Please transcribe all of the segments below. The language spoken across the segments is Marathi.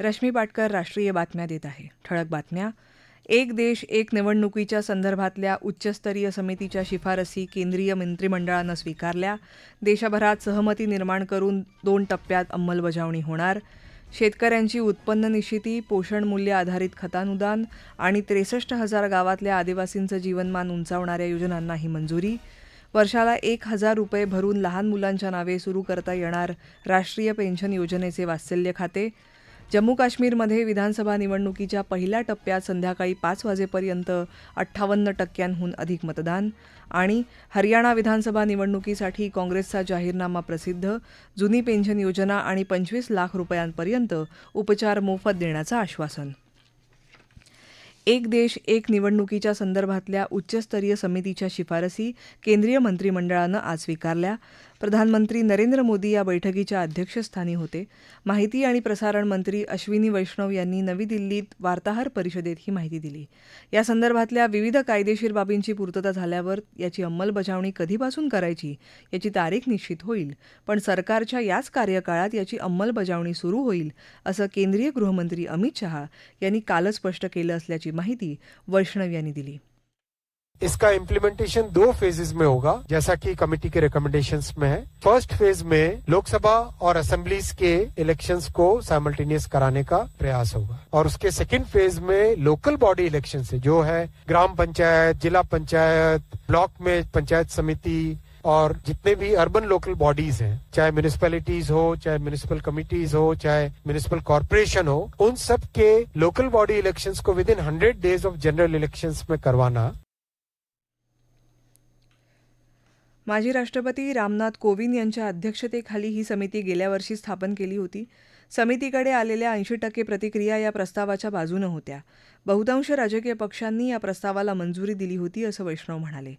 रश्मी पाटकर राष्ट्रीय बातम्या देत आहे. ठळक बातम्या. एक देश एक निवडणुकीच्या संदर्भातल्या उच्चस्तरीय समितीच्या शिफारसी केंद्रीय मंत्रिमंडळानं स्वीकारल्या. देशभरात सहमती निर्माण करून दोन टप्प्यात अंमलबजावणी होणार. शेतकऱ्यांची उत्पन्न निश्चिती पोषण मूल्य आधारित खतानुदान आणि त्रेसष्ट हजार गावातल्या आदिवासींचं जीवनमान उंचावणाऱ्या योजनांनाही मंजुरी. वर्षाला एक हजार रुपये भरून लहान मुलांच्या नावे सुरू करता येणार राष्ट्रीय पेन्शन योजनेचे वात्सल्य खाते. जम्मू काश्मीरमध्ये विधानसभा निवडणुकीच्या पहिल्या टप्प्यात संध्याकाळी पाच वाजेपर्यंत अठ्ठावन्न टक्क्यांहून अधिक मतदान आणि हरियाणा विधानसभा निवडणुकीसाठी काँग्रेसचा जाहीरनामा प्रसिद्ध जुनी पेन्शन योजना आणि पंचवीस लाख रुपयांपर्यंत उपचार मोफत देण्याचं आश्वासन. एक देश एक निवडणुकीच्या संदर्भातल्या उच्चस्तरीय समितीच्या शिफारसी केंद्रीय मंत्रिमंडळानं आज स्वीकारल्या. प्रधानमंत्री नरेंद्र मोदी या बैठकीच्या अध्यक्षस्थानी होते. माहिती आणि प्रसारण मंत्री अश्विनी वैष्णव यांनी नवी दिल्लीत वार्ताहर परिषदेत ही माहिती दिली. या संदर्भातल्या विविध कायदेशीर बाबींची पूर्तता झाल्यावर याची अंमलबजावणी कधीपासून करायची याची तारीख निश्चित होईल. पण सरकारच्या याच कार्यकाळात याची अंमलबजावणी सुरू होईल असं केंद्रीय गृहमंत्री अमित शहा यांनी कालच स्पष्ट केलं असल्याची माहिती वैष्णव यांनी दिली. इसका इम्प्लीमेंटेशन दो फेजेस में होगा, जैसा कि कमेटी के रिकमेंडेशंस में है। फ़र्स्ट फ़ेज़ में लोकसभा और असेंबलीज के इलेक्शंस को साइमल्टेनियस कराने का प्रयास होगा। और उसके सेकेंड फ़ेज़ में लोकल बॉडी इलेक्शन से जो है ग्राम पंचायत, जिला पंचायत ब्लॉक में पंचायत समिति और जितने भी अर्बन लोकल बॉडीज हैं, चाहे म्यूनिसपैलिटीज हो, चाहे म्यूनिसिपल कमिटीज हो, चाहे म्यूनिसिपल कॉरपोरेशन हो, उन सब के लोकल बॉडी इलेक्शंस को within hundred days of general elections में करवाना माजी राष्ट्रपती रामनाथ कोविंद यांच्या अध्यक्षतेखाली ही समिती गेल्या वर्षी स्थापन केली होती. समितीकडे आलेल्या ऐंशी टक्के प्रतिक्रिया या प्रस्तावाच्या बाजूनं होत्या. बहुतांश राजकीय पक्षांनी या प्रस्तावाला मंजुरी दिली होती असं वैष्णव म्हणाले.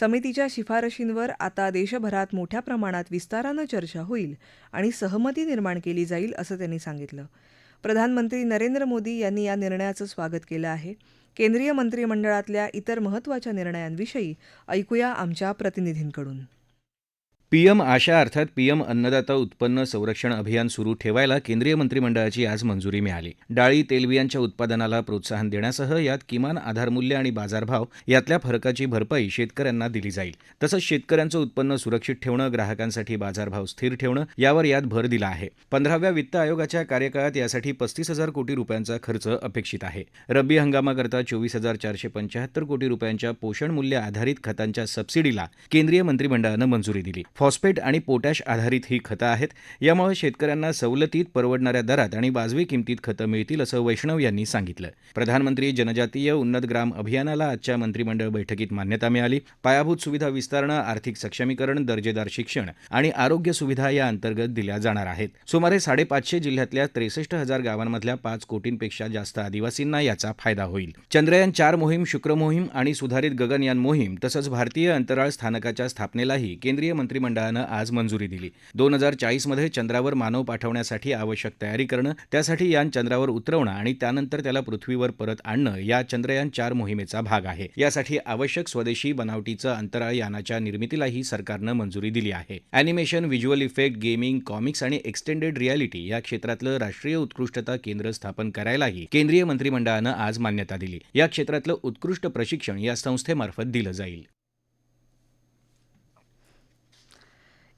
समितीच्या शिफारशींवर आता देशभरात मोठ्या प्रमाणात विस्तारानं चर्चा होईल आणि सहमती निर्माण केली जाईल असं त्यांनी सांगितलं. प्रधानमंत्री नरेंद्र मोदी यांनी या निर्णयाचं स्वागत केलं आहे. केंद्रीय मंत्रिमंडळातल्या इतर महत्त्वाच्या निर्णयांविषयी ऐकूया आमच्या प्रतिनिधींकडून. पीएम आशा अर्थात पीएम अन्नदाता उत्पन्न संरक्षण अभियान सुरू ठेवायला केंद्रीय मंत्रिमंडळाची आज मंजुरी मिळाली. डाळी तेलबियांच्या उत्पादनाला प्रोत्साहन देण्यासह यात किमान आधारमूल्य आणि बाजारभाव यातल्या फरकाची भरपाई शेतकऱ्यांना दिली जाईल. तसंच शेतकऱ्यांचं उत्पन्न सुरक्षित ठेवणं ग्राहकांसाठी बाजारभाव स्थिर ठेवणं यावर यात भर दिला आहे. पंधराव्या वित्त आयोगाच्या कार्यकाळात यासाठी पस्तीस हजार कोटी रुपयांचा खर्च अपेक्षित आहे. रब्बी हंगामाकरता चोवीस हजार चारशे पंच्याहत्तर कोटी रुपयांच्या पोषण मूल्य आधारित खतांच्या सबसिडीला केंद्रीय मंत्रिमंडळानं मंजुरी दिली. फॉस्फेट आणि पोटॅश आधारित ही खतं आहेत. यामुळे शेतकऱ्यांना सवलतीत परवडणाऱ्या दरात आणि वाजवी किमतीत खतं मिळतील असं वैष्णव यांनी सांगितलं. प्रधानमंत्री जनजातीय उन्नत ग्राम अभियानाला आजच्या मंत्रिमंडळ बैठकीत मान्यता मिळाली. पायाभूत सुविधा विस्तारणं आर्थिक सक्षमीकरण दर्जेदार शिक्षण आणि आरोग्य सुविधा या अंतर्गत दिल्या जाणार आहेत. सुमारे साडेपाचशे जिल्ह्यातल्या त्रेसष्ट हजार गावांमधल्या पाच कोटींपेक्षा जास्त आदिवासींना याचा फायदा होईल. चंद्रयान चार मोहीम शुक्र मोहीम आणि सुधारित गगनयान मोहीम तसंच भारतीय अंतराळ स्थानकाच्या स्थापनेलाही केंद्रीय मंत्री मंत्रिमंडळानं आज मंजुरी दिली. दोन हजार चाळीसमध्ये चंद्रावर मानव पाठवण्यासाठी आवश्यक तयारी करणं त्यासाठी यान चंद्रावर उतरवणं आणि त्यानंतर त्याला पृथ्वीवर परत आणणं या चंद्रयान चार मोहिमेचा भाग आहे. यासाठी आवश्यक स्वदेशी बनावटीचं अंतराळ यानाच्या निर्मितीलाही सरकारनं मंजुरी दिली आहे. Animation visual effect gaming comics आणि एक्सटेंडेड रियालिटी या क्षेत्रातलं राष्ट्रीय उत्कृष्टता केंद्र स्थापन करायलाही केंद्रीय मंत्रिमंडळानं आज मान्यता दिली. या क्षेत्रातलं उत्कृष्ट प्रशिक्षण या संस्थेमार्फत दिलं जाईल.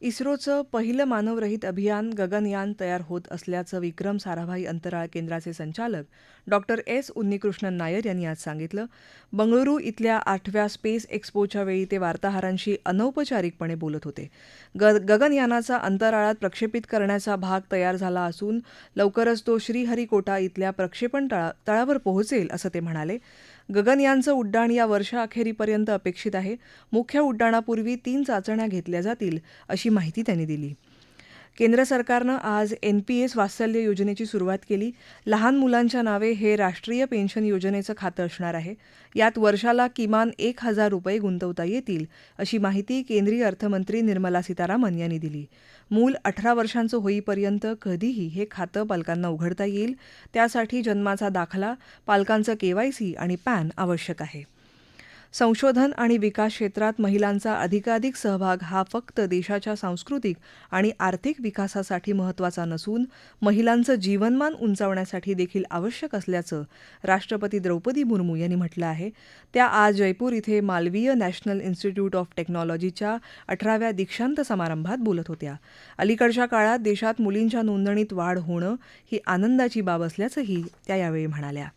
इस्रोचं पहिलं मानवरहित अभियान गगनयान तयार होत असल्याचं विक्रम साराभाई अंतराळ केंद्राचे संचालक डॉक्टर एस उन्नीकृष्णन नायर यांनी आज सांगितलं. बंगळुरू इथल्या आठव्या स्पेस एक्स्पोच्या वेळी ते वार्ताहरांशी अनौपचारिकपणे बोलत होते. ग गगनयानाचा अंतराळात प्रक्षेपित करण्याचा भाग तयार झाला असून लवकरच तो श्रीहरिकोटा इथल्या प्रक्षेपण तळा तळावर पोहोचेल असं ते म्हणाले. गगनयानचं उड्डाण या वर्षाअखेरीपर्यंत अपेक्षित आहे. मुख्य उड्डाणापूर्वी तीन चाचण्या घेतल्या जातील अशी माहिती त्यांनी दिली. केंद्र सरकारनं आज एन पी वात्सल्य योजनेची सुरुवात केली. लहान मुलांच्या नावे हे राष्ट्रीय पेन्शन योजनेचं खातं असणार आहे. यात वर्षाला किमान एक हजार रुपये गुंतवता येतील अशी माहिती केंद्रीय अर्थमंत्री निर्मला सीतारामन यांनी दिली. मूल अठरा वर्षांचं होईपर्यंत कधीही हे खातं पालकांना उघडता येईल. त्यासाठी जन्माचा दाखला पालकांचं केवायसी आणि पॅन आवश्यक आहे. संशोधन आणि विकास क्षेत्रात महिलांचा अधिकाधिक सहभाग हा फक्त देशाच्या सांस्कृतिक आणि आर्थिक विकासासाठी महत्त्वाचा नसून महिलांचं जीवनमान उंचावण्यासाठी देखील आवश्यक असल्याचं राष्ट्रपती द्रौपदी मुर्मू यांनी म्हटलं आहे. त्या आज जयपूर इथे मालवीय नॅशनल इन्स्टिट्यूट ऑफ टेक्नॉलॉजीच्या अठराव्या दीक्षांत समारंभात बोलत होत्या. अलीकडच्या काळात देशात मुलींच्या नोंदणीत वाढ होणं ही आनंदाची बाब असल्याचंही त्या यावेळी म्हणाल्या.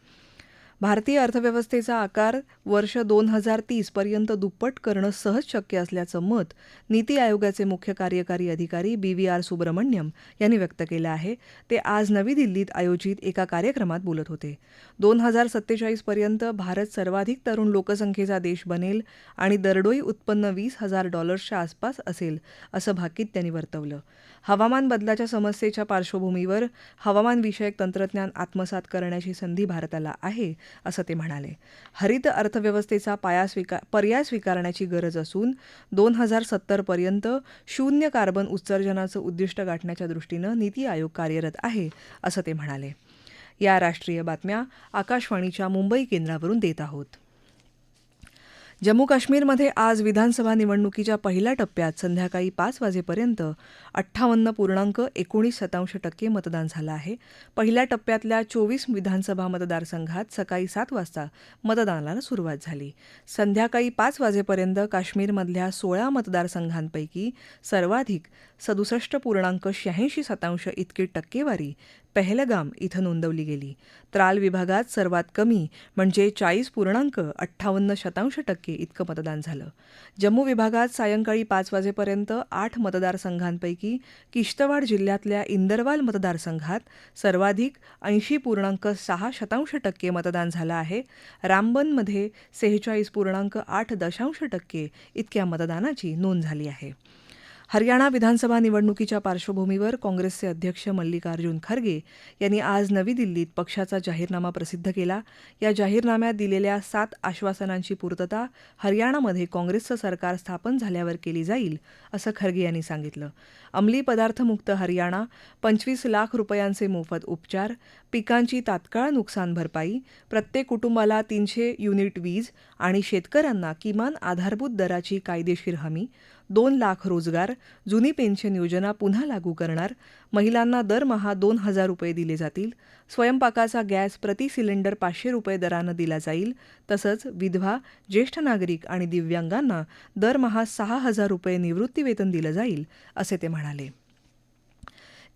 भारतीय अर्थव्यवस्थेचा आकार वर्ष दोन हजार तीस पर्यंत दुप्पट करणं सहज शक्य असल्याचं मत नीती आयोगाचे मुख्य कार्यकारी अधिकारी बी व्ही आर सुब्रमण्यम यांनी व्यक्त केलं आहे. ते आज नवी दिल्लीत आयोजित एका कार्यक्रमात बोलत होते. दोन हजार सत्तेचाळीसपर्यंत भारत सर्वाधिक तरुण लोकसंख्येचा देश बनेल आणि दरडोई उत्पन्न वीस हजार डॉलर्सच्या आसपास असेल असं भाकीत त्यांनी वर्तवलं. हवामान बदलाच्या समस्येच्या पार्श्वभूमीवर हवामानविषयक तंत्रज्ञान आत्मसात करण्याची संधी भारताला आहे असं ते म्हणाले. हरित अर्थव्यवस्थेचा पाया स्वीकार पर्याय स्वीकारण्याची गरज असून दोन हजार सत्तरपर्यंत शून्य कार्बन उत्सर्जनाचं उद्दिष्ट गाठण्याच्या दृष्टीनं नीती आयोग कार्यरत आहे असं ते म्हणाले. या राष्ट्रीय बातम्या आकाशवाणीच्या मुंबई केंद्रावरून देत आहोत. जम्मू काश्मीरमध्ये आज विधानसभा निवडणुकीच्या पहिल्या टप्प्यात संध्याकाळी पाच वाजेपर्यंत अठ्ठावन्न पूर्णांक एकोणीस शतांश टक्के मतदान झालं आहे. पहिल्या टप्प्यातल्या चोवीस विधानसभा मतदारसंघात सकाळी सात वाजता मतदानाला सुरुवात झाली. संध्याकाळी पाच वाजेपर्यंत काश्मीरमधल्या सोळा मतदारसंघांपैकी सर्वाधिक सदुसष्ट पूर्णांक शहाऐंशी शतांश इतकी टक्केवारी पहलगाम इथं नोंदवली गेली. त्राल विभागात सर्वात कमी म्हणजे चाळीस पूर्णांक अठ्ठावन्न शतांश टक्के इतकं मतदान झालं. जम्मू विभागात सायंकाळी पाच वाजेपर्यंत आठ मतदारसंघांपैकी किश्तवाड जिल्ह्यातल्या इंदरवाल मतदारसंघात सर्वाधिक ऐंशी पूर्णांक सहा शतांश टक्के मतदान झालं आहे. रामबनमध्ये सेहेचाळीस पूर्णांक आठ दशांश टक्के इतक्या मतदानाची नोंद झाली आहे. हरियाणा विधानसभा निवडणुकीच्या पार्श्वभूमीवर काँग्रेसचे अध्यक्ष मल्लिकार्जुन खरगे यांनी आज नवी दिल्लीत पक्षाचा जाहीरनामा प्रसिद्ध केला. या जाहीरनाम्यात दिलेल्या सात आश्वासनांची पूर्तता हरियाणामध्ये काँग्रेसचं सरकार स्थापन झाल्यावर केली जाईल असं खरगे यांनी सांगितलं. अंमली पदार्थमुक्त हरियाणा पंचवीस लाख रुपयांचे मोफत उपचार पिकांची तात्काळ नुकसान भरपाई प्रत्येक कुटुंबाला तीनशे युनिट वीज आणि शेतकऱ्यांना किमान आधारभूत दराची कायदेशीर हमी दोन लाख रोजगार जुनी पेन्शन योजना पुन्हा लागू करणार महिलांना दरमहा दोन हजार रुपये दिले जातील स्वयंपाकाचा गॅस प्रति सिलेंडर पाचशे रुपये दरानं दिला जाईल तसंच विधवा ज्येष्ठ नागरिक आणि दिव्यांगांना दरमहा सहा हजार रुपये निवृत्तीवेतन दिलं जाईल असे ते म्हणाले.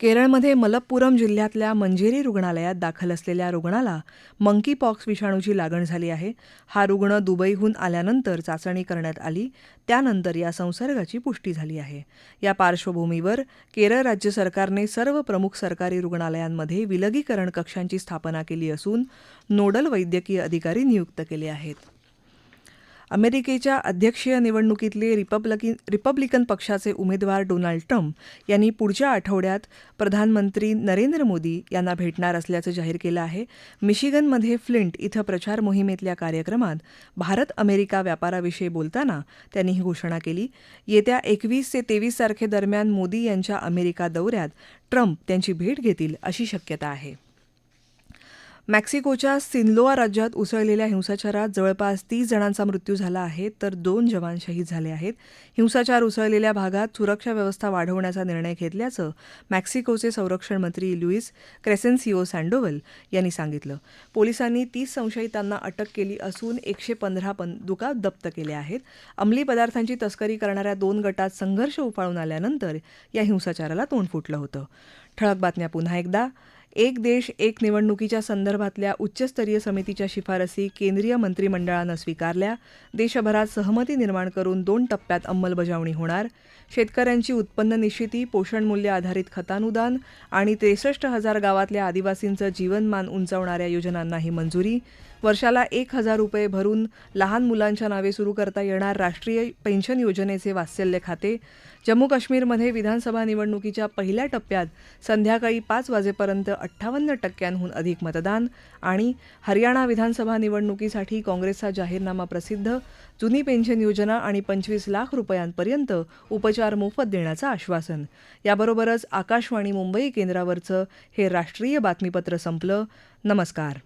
केरळमध्ये मलप्पुरम जिल्ह्यातल्या मंजेरी रुग्णालयात दाखल असलेल्या रुग्णाला मंकी पॉक्स विषाणूची लागण झाली आहे. हा रुग्ण दुबईहून आल्यानंतर चाचणी करण्यात आली. त्यानंतर या संसर्गाची पुष्टी झाली आहे. या पार्श्वभूमीवर केरळ राज्य सरकारने सर्व प्रमुख सरकारी रुग्णालयांमध्ये विलगीकरण कक्षांची स्थापना केली असून नोडल वैद्यकीय अधिकारी नियुक्त केले आहेत. अमेरिकेच्या अध्यक्षीय निवडणुकीतले रिपब्लिकन रिपब्लिकन पक्षाचे उमेदवार डोनाल्ड ट्रम्प यांनी पुढच्या आठवड्यात प्रधानमंत्री नरेंद्र मोदी यांना भेटणार असल्याचं जाहीर केलं आहे. मिशिगनमध्ये फ्लिंट इथं प्रचार मोहिमेतल्या कार्यक्रमात भारत अमेरिका व्यापाराविषयी बोलताना त्यांनी ही घोषणा केली. येत्या एकवीस ते तेवीस तारखेदरम्यान मोदी यांच्या अमेरिका दौऱ्यात ट्रम्प त्यांची भेट घेतील अशी शक्यता आहे. मेक्सिकोच्या सिनलोआ राज्यात उसळलेल्या हिंसाचारात जवळपास तीस जणांचा मृत्यू झाला आहे तर दोन जवान शहीद झाले आहेत. हिंसाचार उसळलेल्या भागात सुरक्षा व्यवस्था वाढवण्याचा निर्णय घेतल्याचं मेक्सिकोचे संरक्षण मंत्री लुईस क्रेसेन्सिओ सँडोवल यांनी सांगितलं. पोलिसांनी तीस संशयितांना अटक केली असून एकशे पंधरा बंदुका जप्त केल्या आहेत. अंमली पदार्थांची तस्करी करणाऱ्या दोन गटात संघर्ष उफाळून आल्यानंतर या हिंसाचाराला तोंड फुटलं होतं. ठळक बातम्या पुन्हा एकदा. एक देश एक निवडणुकीच्या संदर्भातल्या उच्चस्तरीय समितीच्या शिफारसी केंद्रीय मंत्रिमंडळानं स्वीकारल्या. देशभरात सहमती निर्माण करून दोन टप्प्यात अंमलबजावणी होणार. शेतकऱ्यांची उत्पन्न निश्चिती पोषण मूल्य आधारित खतानुदान आणि त्रेसष्ट हजार गावातल्या आदिवासींचं जीवनमान उंचावणाऱ्या योजनांनाही मंजुरी. वर्षाला एक हजार रुपये भरून लहान मुलांच्या नावे सुरू करता येणार राष्ट्रीय पेन्शन योजनेचे वात्सल्य खाते. जम्मू काश्मीरमध्ये विधानसभा निवडणुकीच्या पहिल्या टप्प्यात संध्याकाळी पाच वाजेपर्यंत अठ्ठावन्न टक्क्यांहून अधिक मतदान आणि हरियाणा विधानसभा निवडणुकीसाठी काँग्रेसचा जाहीरनामा प्रसिद्ध. जुनी पेन्शन योजना आणि पंचवीस लाख रुपयांपर्यंत उपचार मोफत देण्याचं आश्वासन. याबरोबरच आकाशवाणी मुंबई केंद्रावरचं हे राष्ट्रीय बातमीपत्र संपलं. नमस्कार.